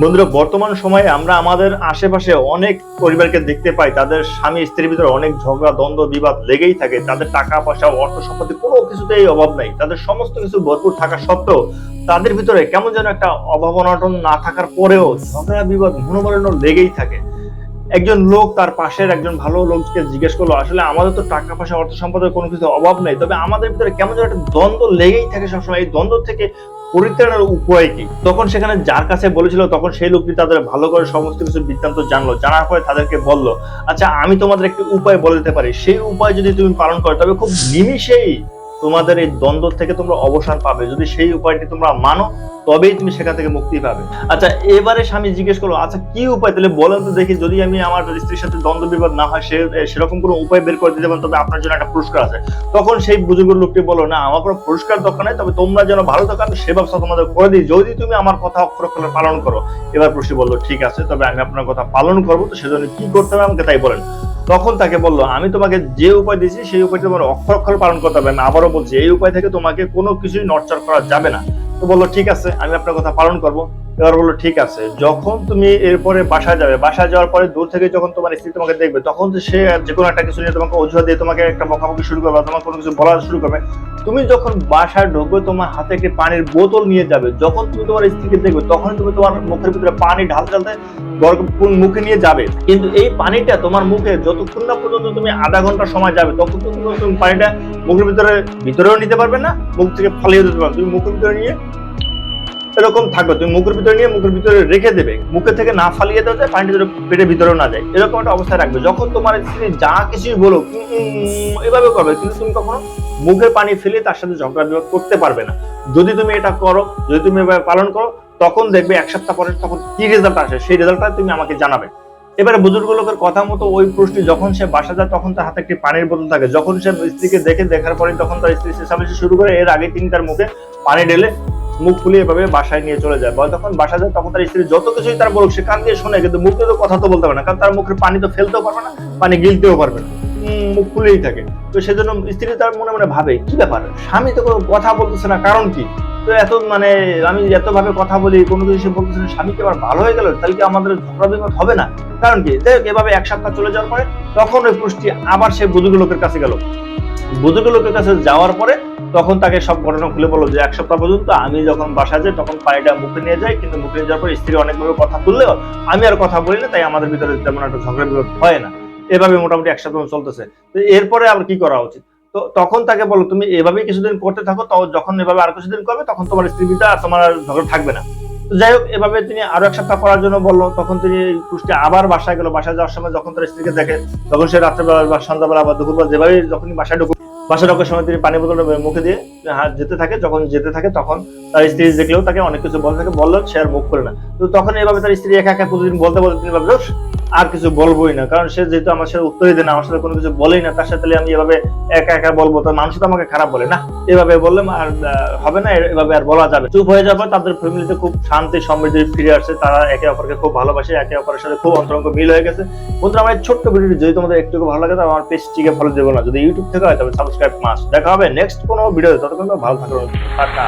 বন্ধুরা, বর্তমান সময়ে আমরা আমাদের আশেপাশে অনেক পরিবারকে দেখতে পাই, তাদের স্বামী স্ত্রীর ভিতরে অনেক ঝগড়া, দ্বন্দ্ব, বিবাদ লেগেই থাকে, তাদের টাকা পয়সা, অর্থ সম্পত্তি কোনো কিছুতেই অভাব নাই। তাদের সমস্ত কিছু ভরপুর থাকা সত্ত্বেও তাদের ভিতরে কেমন যেন একটা অভাব অনটন না থাকার পরেও ঝগড়া, বিবাদ, মনোমালিন্য লেগেই থাকে। একজন লোক তার পাশের একজন ভালো লোককে জিজ্ঞেস করল, আসলে আমাদের তো টাকা পয়সা, অর্থ সম্পদের কোনো কিছু অভাব নেই, তবে আমাদের ভিতরে কেমন যেন একটা দ্বন্দ্ব লেগেই থাকে সবসময়। এই দ্বন্দ্ব থেকে পরিত্রাণের উপায় কি? তখন সেখানে যার কাছে বলেছিল, তখন সেই লোকটি তাদের ভালো করে সমস্ত কিছু বৃত্তান্ত জানলো। জানার পরে তাদেরকে বলল আচ্ছা আমি তোমাদের একটি উপায় বলে দিতে পারি। সেই উপায় যদি তুমি পালন করো, তবে খুব নিমিষেই তোমাদের এই দ্বন্দ্ব থেকে তোমরা অবসান পাবে। যদি সেই উপায়টি তোমরা মানো তবেই তুমি সেখান থেকে মুক্তি পাবে। আচ্ছা এবারে স্বামী জিজ্ঞেস করল আচ্ছা কি উপায়? তাহলে বলেন তো দেখি, যদি আমি আমার স্ত্রীর সাথে দ্বন্দ্ব বিবাদ না হয়, সে সেরকম কোনো উপায় বের করে দিতে পারেন তবে আপনার জন্য একটা পুরস্কার আছে। তখন সেই বুজুর্গ লোকটি বলল, না, আমার কোনো পুরস্কার দরকার নেই, তবে তোমরা যেন ভালো থাকো, আমি সে ব্যবস্থা তোমাদের করে দিই। যদি তুমি আমার কথা অক্ষর অক্ষরে পালন করো। এবার প্রশ্ন বলল, ঠিক আছে, তবে আমি আপনার কথা পালন করব, তো সেজন্য কি করতে হবে আমাকে তাই বলেন। তখন তাকে বলল, আমি তোমাকে যে উপায় দিয়েছি, সেই উপায়টি তোমার অক্ষর অক্ষর পালন করতে হবে। আমি আবারও বলছি, এই উপায় থেকে তোমাকে কোনো কিছুই নড়চড় করা যাবে না। তো বলল, ঠিক আছে, আমি আপনার কথা পালন করব। এবার বলল, ঠিক আছে। যখন তুমি এরপরে বাসায় যাবে, বাসায় যাওয়ার পরে দূর থেকে যখন তোমার স্ত্রী তোমাকে দেখবে, তখন সে যে কোনো একটা কিছু নিয়ে তোমাকে অজুহাত দিয়ে তোমাকে একটা বকাবকি শুরু করবে বা তোমার কোনো কিছু বলা শুরু করবে। তুমি যখন বাসায় ঢুকবে, তোমার হাতে একটি পানির বোতল নিয়ে যাবে। যখন তুমি তোমার স্ত্রীকে দেখবে, তখন তুমি তোমার মুখের ভিতরে পানি ঢালতে ঢালতে মুখে নিয়ে যাবে। কিন্তু এই পানিটা তোমার মুখে যতক্ষণ না পর্যন্ত তুমি আধা ঘণ্টা সময় যাবে, ততক্ষণ তুমি পানিটা মুখের ভিতরে, ভিতরেও নিতে পারবে না, মুখ থেকে ফালিয়ে দিতে পারবে তুমি মুখের ভিতরে নিয়ে এরকম থাকবে, তুমি মুখের ভিতরে নিয়ে মুখের ভিতরে রেখে দেবে। মুখে থেকে না ফালিয়ে দেওয়া যায়, পানিটা যেন পেটের ভিতরেও না যায়। এরকম একটা অবস্থায় রাখবে। যখন তোমার স্ত্রী যা কিছুই বলো এভাবে করবে, কিন্তু তুমি কখনো মুখের পানি ফেলে তার সাথে ঝগড়া বিবাদ করতে পারবে না। যদি তুমি এটা করো, যদি তুমি এভাবে পালন করো, তখন দেখবে এক সপ্তাহ পরে তখন কি রেজাল্ট আসে? সেই রেজাল্টটা তুমি আমাকে জানাবে। এবারে বুজুর্গ লোকের কথা মতো ওই পুরুষটি যখন সে বাসা যায়, তখন তার হাতে একটি পানির বোতল থাকে। যখন সে স্ত্রীকে দেখে, দেখার পরে তখন তার স্ত্রী চেঁচামেচি শুরু করে, এর আগে তিনি তার মুখে পানি ঢেলে মুখ ফুলিয়ে এভাবে বাসায় নিয়ে চলে যায়। বা যখন বাসা যায়, তখন তার স্ত্রী যত কিছুই তার বলুক, সে কান দিয়ে শোনে, কিন্তু মুখ তো কথা তো বলতে পারে না। কারণ তার মুখের পানি তো ফেলতেও পারবে না, পানি গিলতেও পারবে না। মুখ খুলেই থাকে। তো সেজন্য স্ত্রী তার মনে মনে ভাবে, কি ব্যাপার? স্বামী তো কথা বলতেছে না, কারণ কি? তো এত মানে আমি এত ভাবে কথা বলি কোনো কিছু সে বলতেছে না, স্বামী আবার ভালো হয়ে গেল তাহলে কি আমাদের ঝগড়া বিবাদ হবে না? কারণ কি? দেখ এভাবে এক সপ্তাহ চলে যাওয়ার পরে তখন ওই পুরুষটি আবার সে বুজুর্গ লোকের কাছে গেল। বুজুর্গ লোকের কাছে যাওয়ার পরে তখন তাকে সব ঘটনা খুলে বলল যে এক সপ্তাহ পর্যন্ত আমি যখন বাসা যাই তখন পানিটা মুখে নিয়ে যাই কিন্তু মুখে নিয়ে যাওয়ার পর স্ত্রী অনেকভাবে কথা তুললেও আমি আর কথা বলি না তাই আমাদের ভিতরে তেমন একটা ঝগড়া বিবাদ হয় না। এভাবে মোটামুটি এক সপ্তাহ চলতেছে। তো এরপরে আবার কি করা উচিত? তো তখন তাকে বলো তুমি এভাবেই কিছুদিন করতে থাকো তো যখন এভাবে আর কিছুদিন করবে তখন তোমার স্ত্রী ভিতরে আর তোমার ঝগড়া থাকবে না। যাই হোক এভাবে তিনি আরও এক সপ্তাহ করার জন্য বলল তখন তিনি পুষ্টি আবার বাসায় গেল। বাসায় যাওয়ার সময় যখন তার স্ত্রীকে দেখে তখন সে রাত্রেবেলা বা সন্ধ্যাবেলা বা দুপুরবেলা যেভাবে যখন বাসায় ঢুকুক বাসা ঢোকার সময় তিনি পানি বোতলটা মুখে দিয়ে যেতে থাকে যখন যেতে থাকে তখন তার স্ত্রী দেখলেও তাকে অনেক কিছু বলতে থাকে বলল সে আর মুখ করে না। তো তখন এভাবে তার স্ত্রী একা একা প্রতিদিন বলতে বলতে তিনি ভাবলো "উফ, আর কিছু বলবোই না। কারণ সে যেহেতু আমার সাথে উত্তরই দেয় না, আমার সাথে কোনো কিছু বলেই না, তার সাথে আমি এভাবে একা একা বলব। তো মানুষ তো আমাকে খারাপ বলে না। এভাবে বললে আর হবে না এভাবে আর বলা যাবে চুপ হয়ে যাবে, তাদের ফ্যামিলিতে খুব শান্তি, সমৃদ্ধি ফিরে আসছে। তারা একে অপরকে খুব ভালোবাসে, একে অপরের সাথে খুব অন্তরঙ্গ মিল হয়ে গেছে। বন্ধুরা, আমার ছোট্ট ভিডিওটি যদি তোমাদের একটু ভালো লাগে তবে আমার পেজটিকে ফলো দেবো না। যদি ইউটিউব থেকে হয়, তবে সাবস্ক্রাইব মাস দেখা হবে নেক্সট কোনো ভিডিও ততক্ষণ ভালো থাকবে টাটা।